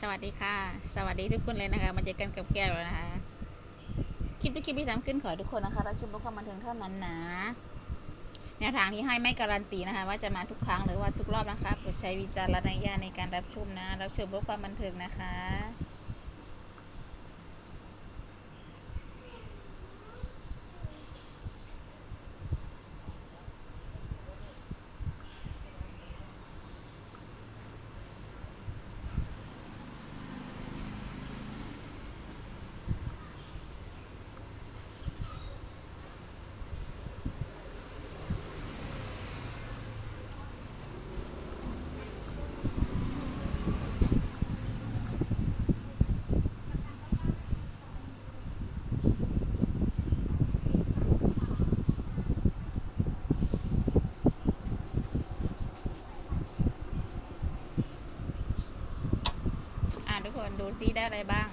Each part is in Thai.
สวัสดีค่ะ สวัสดีทุกคนเลยนะคะมาเจอกันกับแก้วนะคะ คลิปทุกคลิปที่ทำขึ้นขอทุกคนนะคะรับชมรับความบันเทิงเท่านั้นนะแนวทางที่ให้ไม่การันตีนะคะ ว่าจะมาทุกครั้งหรือว่าทุกรอบนะคะโปรดใช้วิจารณญาณในการรับชมนะ รับชมรับความบันเทิงนะคะ ทุกคนดูซิได้อะไรบ้าง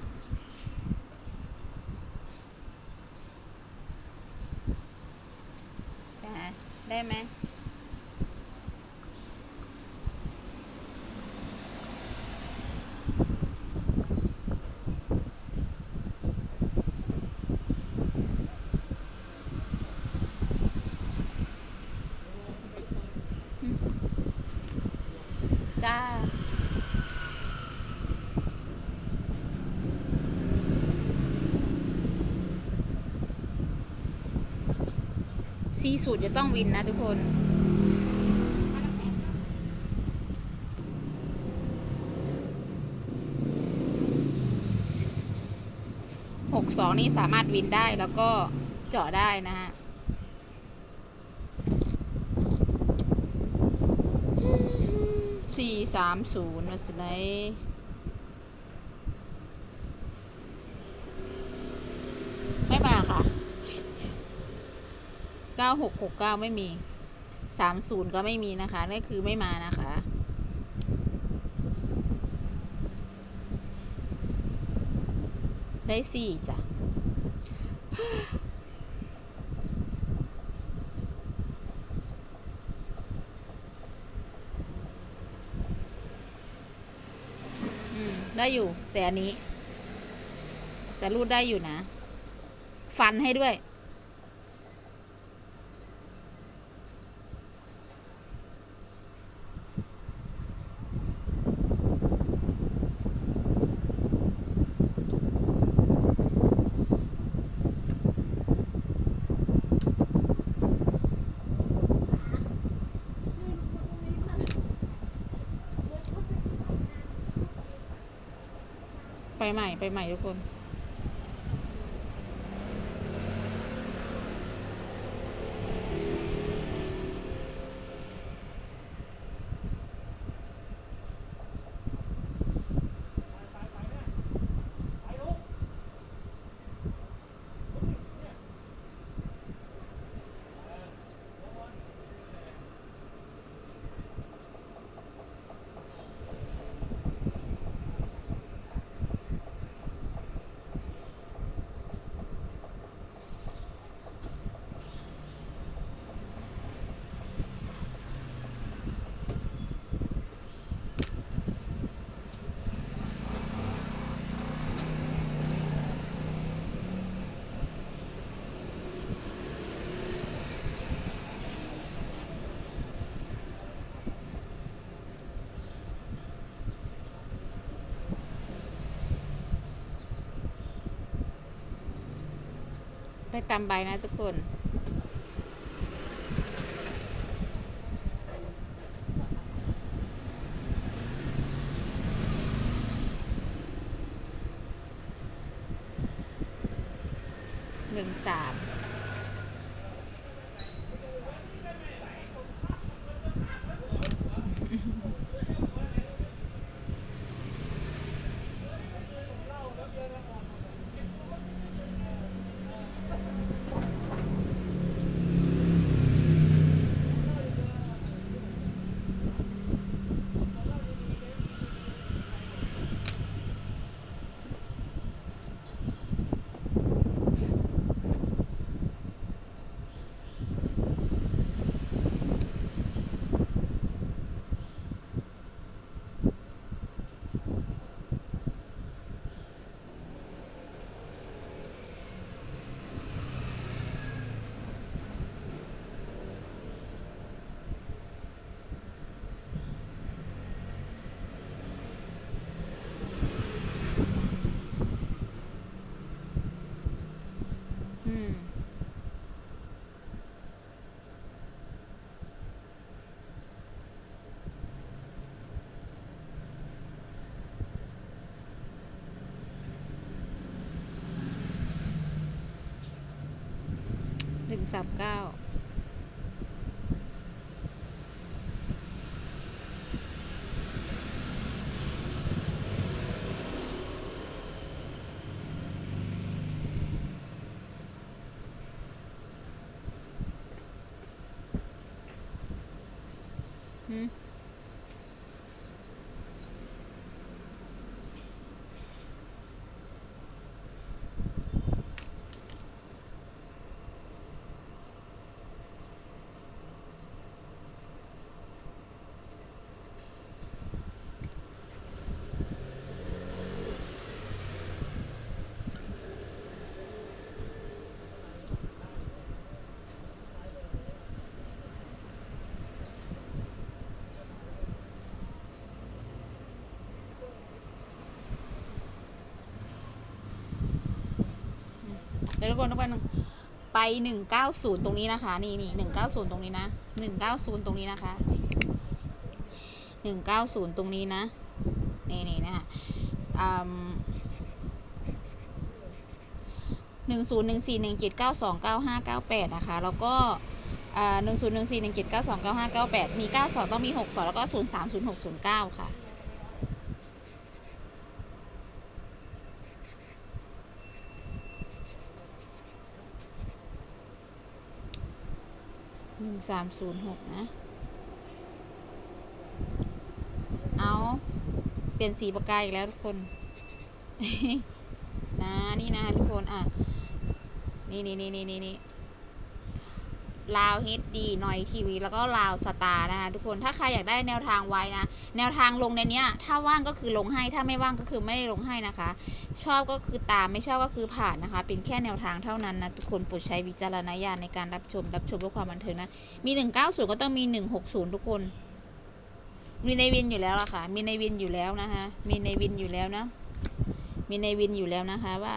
ได้ไหม จ้า ซีสูตรจะต้องวินนะทุกคนหกสองนี่สามารถวินได้แล้วก็เจาะได้นะฮะสี่สามศูนย์มาสไลด์ 9669 ไม่มี 30 ก็ไม่มีนะคะนั่นคือไม่มานะคะได้สี่จ้ะ อืม ได้อยู่ แต่อันนี้ แต่รูดได้อยู่นะ ฟันให้ด้วย ไปใหม่ไปใหม่ทุกคน ไปตามใบนะทุกคนหนึ่งสาม หนึ่งสามเก้า ดี๋ยวทุกคนทุกคนไปหนึ่งเก้าศูนย์ตรงนี้นะคะ นี่นี่หนึ่งเก้าศูนย์ตรงนี้นะหนึ่งเก้าศูนย์ตรงนี้นะคะหนึ่งเก้าศูนย์ตรงนี้นะ นี่นี่นะคะหนึ่งศูนย์หนึ่งสี่หนึ่งเจ็ดเก้าสองเก้าห้าเก้าแปดนะคะ แล้วก็หนึ่งศูนย์หนึ่งสี่หนึ่งเจ็ดเก้าสองเก้าห้าเก้าแปดมีเก้าสองต้องมีหกสองแล้วก็ศูนย์สามศูนย์หกศูนย์เก้าค่ะ หนึ่ งสามศูนย์หกนะ เอาเปลี่ยนสีปากกาอีกแล้วทุกคน นะนี่นะทุกคนอะ นี่นี่นี่นี่นี่นี่ลาวเฮดดีหน่อยทีวี แล้วก็ลาวสตาร์นะคะทุกคนถ้าใครอยากได้แนวทางไว้นะ แนวทางลงในเนี้ย ถ้าว่างก็คือลงให้ ถ้าไม่ว่างก็คือไม่ได้ลงให้นะคะ ชอบก็คือตาม ไม่ชอบก็คือผ่านนะคะ เป็นแค่แนวทางเท่านั้นนะทุกคนโปรดใช้วิจารณญาณในการรับชม รับชมเพื่อความบันเทิงนะ มีหนึ่งเก้าศูนย์ก็ต้องมีหนึ่งหกศูนย์ทุกคน มีในวินอยู่แล้วล่ะค่ะ มีในวินอยู่แล้วนะคะ มีในวินอยู่แล้วนะ มีในวินอยู่แล้วนะคะว่า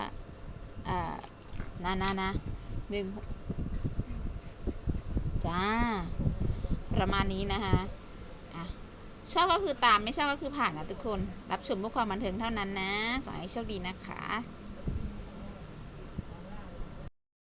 อ่านะนะนะหนึ่งจ้า ประมาณนี้นะคะ ชอบก็คือตามไม่ชอบก็คือผ่านนะทุกคน รับชมเพื่อความบันเทิงเท่านั้นนะ ขอให้โชคดีนะคะ